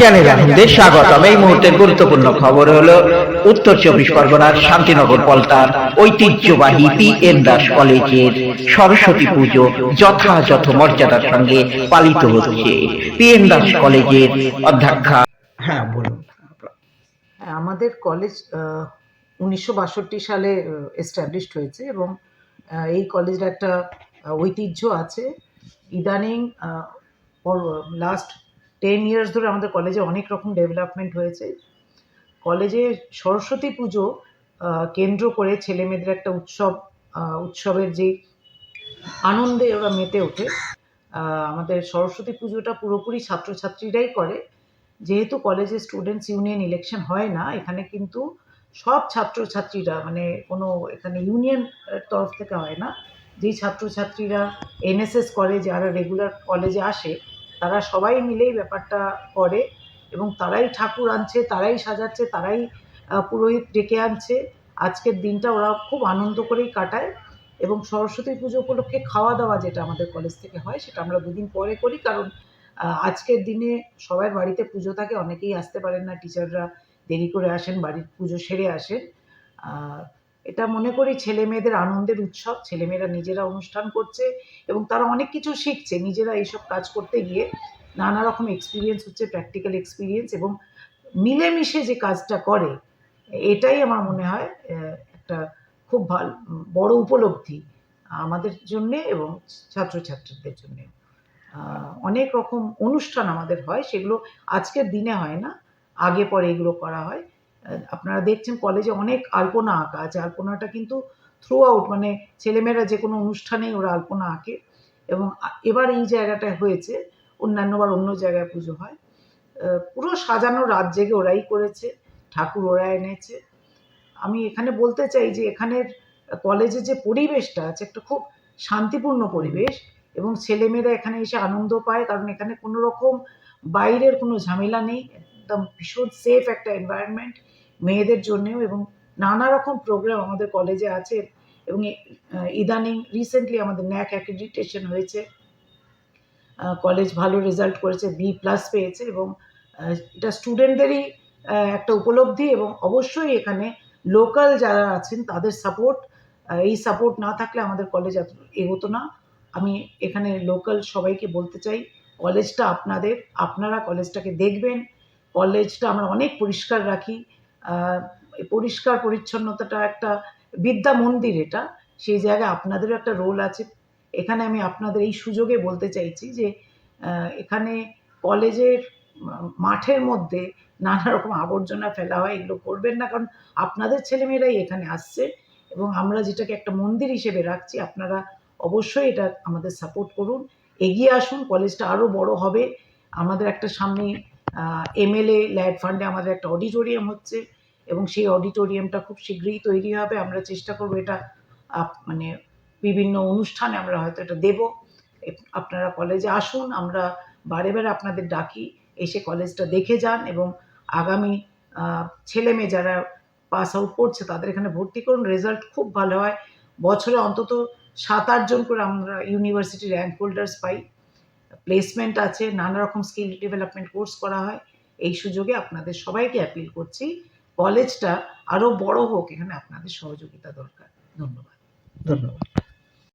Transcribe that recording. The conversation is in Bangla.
চ্যানেল আপনাদের স্বাগতম। এই মুহূর্তের গুরুত্বপূর্ণ খবর হলো উত্তর চব্বিশ পরগনার শান্তিনগর পলতার ঐতিহ্যবাহী পি এন দাস কলেজের সরস্বতী পুজো যথাযথ মর্যাদার সঙ্গে পালিত হচ্ছে। পি এন দাস কলেজের অধ্যক্ষা হ্যাঁ বলুন। হ্যাঁ, আমাদের কলেজ উনিশশো বাষট্টি সালে এস্টাবলিশড হয়েছে এবং আহ, এই কলেজের একটা ঐতিহ্য আছে। ইদানিং লাস্ট টেন ইয়ার্স ধরে আমাদের কলেজে অনেক রকম ডেভেলপমেন্ট হয়েছে। কলেজে সরস্বতী পুজো কেন্দ্র করে ছেলে মেয়েদের একটা উৎসব উৎসবের যে আনন্দে ওরা মেতে ওঠে। আমাদের সরস্বতী পুজোটা পুরোপুরি ছাত্রছাত্রীরাই করে। যেহেতু কলেজে স্টুডেন্টস ইউনিয়ন ইলেকশন হয় না, এখানে কিন্তু সব ছাত্রছাত্রীরা মানে কোনো এখানে ইউনিয়ন তরফ থেকে হয় না। যেই ছাত্রছাত্রীরা এনএসএস করে যারা রেগুলার কলেজে আসে তারা সবাই মিলেই ব্যাপারটা করে এবং তারাই ঠাকুর আনছে, তারাই সাজাচ্ছে, তারাই পুরোহিত ডেকে আনছে। আজকের দিনটা ওরা খুব আনন্দ করেই কাটায় এবং সরস্বতী পুজো উপলক্ষে খাওয়া দাওয়া যেটা আমাদের কলেজ থেকে হয় সেটা আমরা দুদিন পরে করি কারণ আজকের দিনে সবার বাড়িতে পুজো থাকে, অনেকেই আসতে পারেন না টিচাররা দেরি করে আসেন, বাড়ির পুজো সেরে আসেন। এটা মনে করি ছেলে মেয়েদের আনন্দের উৎসব ছেলেমেয়েরা নিজেরা অনুষ্ঠান করছে এবং তারা অনেক কিছু শিখছে, নিজেরা এইসব কাজ করতে গিয়ে নানা রকম এক্সপিরিয়েন্স হচ্ছে প্র্যাকটিক্যাল এক্সপিরিয়েন্স এবং মিলেমিশে যে কাজটা করে, এটাই আমার মনে হয় একটা খুব ভালো, বড় উপলব্ধি আমাদের জন্যে এবং ছাত্রছাত্রীদের জন্যে। অনেক রকম অনুষ্ঠান আমাদের হয়, সেগুলো আজকের দিনে হয় না, আগে পরে এগুলো করা হয়। আপনারা দেখছেন কলেজে অনেক আলপনা আঁকা আছে আলপনাটা কিন্তু থ্রু আউট মানে ছেলেমেয়েরা যে কোনো অনুষ্ঠানেই ওরা আলপনা আঁকে। এবং এবার এই জায়গাটায় হয়েছে অন্যান্যবার অন্য জায়গায় পুজো হয়। পুরো সাজানো রাত জেগে ওরাই করেছে, ঠাকুর ওরা এনেছে। আমি এখানে বলতে চাই যে এখানের কলেজে যে পরিবেশটা আছে, একটা খুব শান্তিপূর্ণ পরিবেশ এবং ছেলেমেয়েরা এখানে এসে আনন্দ পায়, কারণ এখানে কোনো রকম বাইরের কোনো ঝামেলা নেই, একদম ভীষণ সেফ একটা এনভায়রনমেন্ট মেয়েদের জন্যেও এবং নানা রকম প্রোগ্রাম আমাদের কলেজে আছে এবং ইদানিং রিসেন্টলি আমাদের ন্যাক অ্যাক্রেডিটেশন হয়েছে। কলেজ ভালো রেজাল্ট করেছে বি প্লাস পেয়েছে এবং এটা স্টুডেন্টদেরই একটা উপলব্ধি এবং অবশ্যই এখানে লোকাল যারা আছেন তাদের সাপোর্ট এই সাপোর্ট না থাকলে আমাদের কলেজ এত এগোতো না। আমি এখানে লোকাল সবাইকে বলতে চাই কলেজটা আপনাদের, আপনারা কলেজটাকে দেখবেন। কলেজটা আমরা অনেক পরিষ্কার রাখি। পরিষ্কার পরিচ্ছন্নতাটা একটা বিদ্যা মন্দির এটা। সেই জায়গায় আপনাদেরও একটা রোল আছে। এখানে আমি আপনাদের এই সুযোগে বলতে চাইছি যে এখানে কলেজের মাঠের মধ্যে নানা রকম আবর্জনা ফেলা হয়, এগুলো করবেন না। কারণ আপনাদের ছেলেমেয়েরাই এখানে আসছে এবং আমরা যেটাকে একটা মন্দির হিসেবে রাখছি, আপনারা অবশ্যই এটা আমাদের সাপোর্ট করুন। এগিয়ে আসুন, কলেজটা আরও বড় হবে। আমাদের একটা সামনে এমএলএ ল্যাড ফান্ডে আমাদের একটা অডিটোরিয়াম হচ্ছে। এবং সেই অডিটোরিয়ামটা খুব শীঘ্রই তৈরি হবে। আমরা চেষ্টা করব এটা মানে বিভিন্ন অনুষ্ঠানে আমরা হয়তো এটা দেব। আপনারা কলেজে আসুন, আমরা বারে বারে আপনাদের ডাকি, এসে কলেজটা দেখে যান এবং আগামী ছেলে মেয়ে যারা পাস আউট করছে তাদের এখানে ভর্তি করুন। রেজাল্ট খুব ভালো হয়। বছরে অন্তত সাত আটজন করে আমরা ইউনিভার্সিটি র্যাঙ্ক হোল্ডার্স পাই। প্লেসমেন্ট আছে, নানা রকম স্কিল ডেভেলপমেন্ট কোর্স করা হয়। এই সুযোগে আপনাদের সবাইকে অ্যাপিল করছি। কলেজটা আরও বড় হোক এখানে আপনাদের সহযোগিতা দরকার। ধন্যবাদ। ধন্যবাদ।